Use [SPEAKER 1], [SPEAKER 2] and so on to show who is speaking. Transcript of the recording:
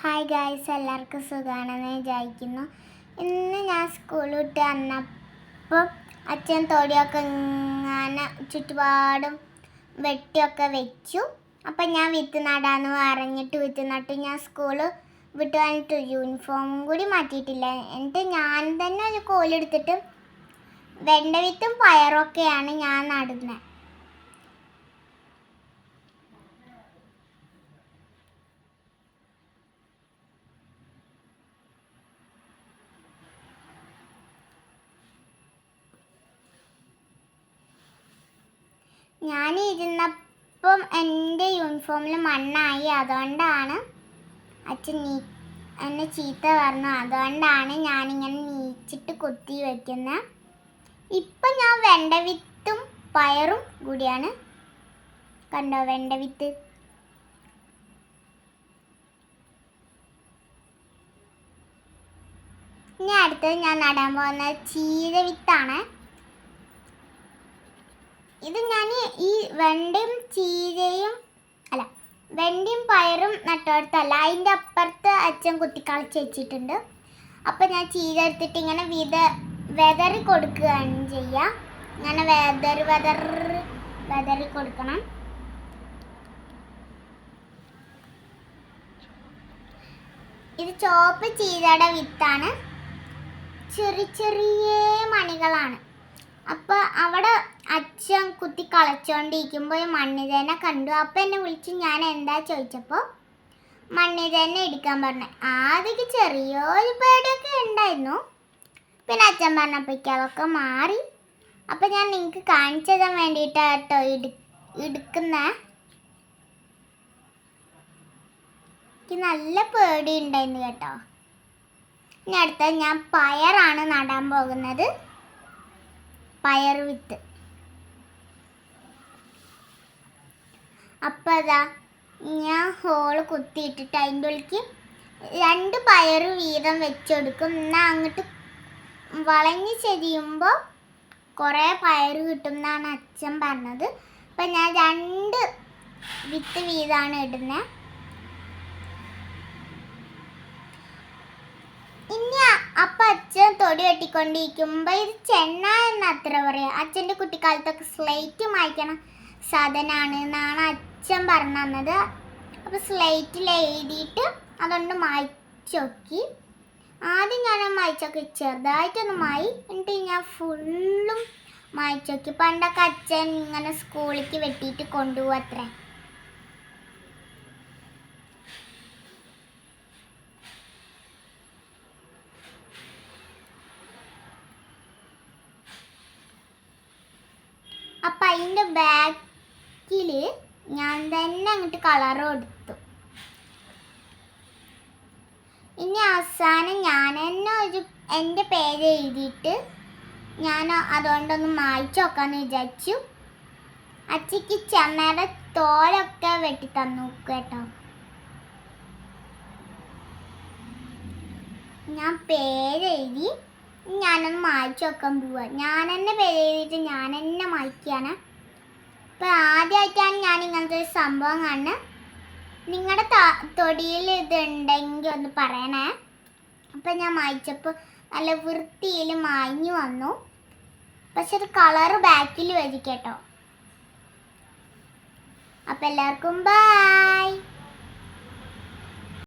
[SPEAKER 1] Hi guys എല്ലാവർക്കും സുഖമാണെന്ന് വിചാരിക്കുന്നു. ഇന്ന് ഞാൻ സ്കൂളിൽ വിട്ട് വന്നപ്പോൾ അച്ഛൻ തൊടിയൊക്കെ ഇങ്ങനെ ചുറ്റുപാടും വെട്ടിയൊക്കെ വെച്ചു. അപ്പം ഞാൻ വിത്ത് നടാന്ന് പറഞ്ഞിട്ട് വിത്ത് നട്ട് ഞാൻ സ്കൂൾ വിട്ട് വന്നിട്ട് യൂണിഫോമും കൂടി മാറ്റിയിട്ടില്ല. എന്നിട്ട് ഞാൻ തന്നെ ഒരു കോലെടുത്തിട്ട് വെണ്ട വിത്തും പയറൊക്കെയാണ് ഞാൻ നടുന്നത് ഞാൻ ഇരുന്നപ്പം എന്റെ യൂണിഫോമിൽ മണ്ണായി. അതുകൊണ്ടാണ് അച്ഛൻ നീ എന്നെ ചീത്ത പറഞ്ഞു. അതുകൊണ്ടാണ് ഞാനിങ്ങനെ നീച്ചിട്ട് കുത്തി വയ്ക്കുന്നത് ഇപ്പം ഞാൻ വെണ്ട വിത്തും പയറും കൂടിയാണ്. കണ്ടോ വെണ്ട വിത്ത് ഇനി അടുത്തത് ഞാൻ നടാൻ പോകുന്നത് ചീര വിത്താണ് ഇത് ഞാൻ ഈ വെണ്ടയും ചീരയും അല്ല വെണ്ടയും പയറും നട്ടോടത്തല്ല അതിന്റെ അപ്പുറത്ത് അച്ഛൻ കുത്തിക്കളിച്ച് വെച്ചിട്ടുണ്ട്. അപ്പം ഞാൻ ചീര എടുത്തിട്ട് ഇങ്ങനെ വിത വെതറി കൊടുക്കുകയാണ് ചെയ്യുക ഇങ്ങനെ വെതറി വെതർ വെതറി കൊടുക്കണം. ഇത് ചോപ്പ് ചീരയുടെ വിത്താണ്. ചെറിയ ചെറിയ മണികളാണ്. അപ്പോൾ അവിടെ അച്ഛൻ കുത്തി കളച്ചുകൊണ്ടിരിക്കുമ്പോൾ മണ്ണിതേനെ കണ്ടു. അപ്പം എന്നെ വിളിച്ച് ഞാൻ എന്താ ചോദിച്ചപ്പോൾ മണ്ണിതേനെ എടുക്കാൻ പറഞ്ഞു. ആദ്യമൊക്കെ ചെറിയൊരു പേടിയൊക്കെ ഉണ്ടായിരുന്നു. പിന്നെ അച്ഛൻ പറഞ്ഞപ്പോഴേക്കും അതൊക്കെ മാറി. അപ്പം ഞാൻ നിങ്ങൾക്ക് കാണിച്ചു തരാൻ വേണ്ടിയിട്ടാട്ടോ ഇടു എടുക്കുന്നേ. എനിക്ക് നല്ല പേടി ഉണ്ടായിരുന്നു കേട്ടോ. ഇനി അടുത്ത ഞാൻ പയറാണ് നടാൻ പോകുന്നത്. പയർ വിത്ത്. അപ്പം അതാ ഞാൻ ഹോൾ കുത്തിയിട്ടിട്ട് അതിന്റെ ഉള്ളിക്ക് രണ്ട് പയർ വീതം വെച്ചെടുക്കും. എന്നാൽ അങ്ങോട്ട് വളഞ്ഞ് ചെരിയുമ്പോൾ കുറേ പയർ കിട്ടും എന്നാണ് അച്ഛൻ പറഞ്ഞത്. അപ്പം ഞാൻ രണ്ട് വിത്ത് വീതമാണ് ഇടുന്നത് ഇനി അപ്പം അച്ഛൻ തൊടി വെട്ടിക്കൊണ്ടിരിക്കുമ്പോൾ ഇത് ചെണ്ണ അത്ര പറയാം? അച്ഛന്റെ കുട്ടിക്കാലത്തൊക്കെ സ്ലേറ്റ് മായ്ക്കണ. സാധനമാണ് എന്നാണ് അച്ഛൻ പറഞ്ഞു തന്നത്. അപ്പോൾ സ്ലേറ്റിൽ എഴുതിയിട്ട് അതൊന്ന് മായ്ച്ചു നോക്കി. ആദ്യം ഞാൻ മായ്ച്ചൊക്കെ ചെറുതായിട്ടൊന്ന് മായി. എന്നിട്ട് ഞാൻ ഫുള്ളും മായ്ച്ചു നോക്കി. പണ്ടൊക്കെ അച്ഛൻ ഇങ്ങനെ സ്കൂളിലേക്ക് വെട്ടിയിട്ട് കൊണ്ടുപോകും അത്രേ അപ്പം അതിന്റെ ബാക്കിൽ ഞാൻ തന്നെ അങ്ങോട്ട് കളർ കൊടുത്തു. ഇനി അവസാനം ഞാൻ തന്നെ ഒരു എന്റെ പേര് എഴുതിയിട്ട് ഞാൻ അതുകൊണ്ടൊന്ന് മായ്ച്ചു നോക്കാമെന്ന് വിചാരിച്ചു. അച്ചയ്ക്ക് ചെമ്മയുടെ തോലൊക്കെ വെട്ടി തന്നു കേട്ടോ. ഞാൻ പേരെഴുതി ഞാനൊന്ന് മായ്ച്ചു നോക്കാൻ പോവാ. ഞാൻ തന്നെ പേര് എഴുതിയിട്ട് ഞാൻ തന്നെ മായ്ക്കുകയാണ് ഇപ്പം ആദ്യമായിട്ടാണ് ഞാൻ ഇങ്ങനത്തെ ഒരു സംഭവം കാണുന്നത്. നിങ്ങളുടെ തൊടിയിൽ ഇതുണ്ടെങ്കിൽ ഒന്ന് പറയണേ. അപ്പം ഞാൻ മായിച്ചപ്പോൾ നല്ല വൃത്തിയിൽ മാഞ്ഞു വന്നു. പക്ഷെ അത് കളറ് ബാക്കിൽ വരും കേട്ടോ. അപ്പം എല്ലാവർക്കും ബായ്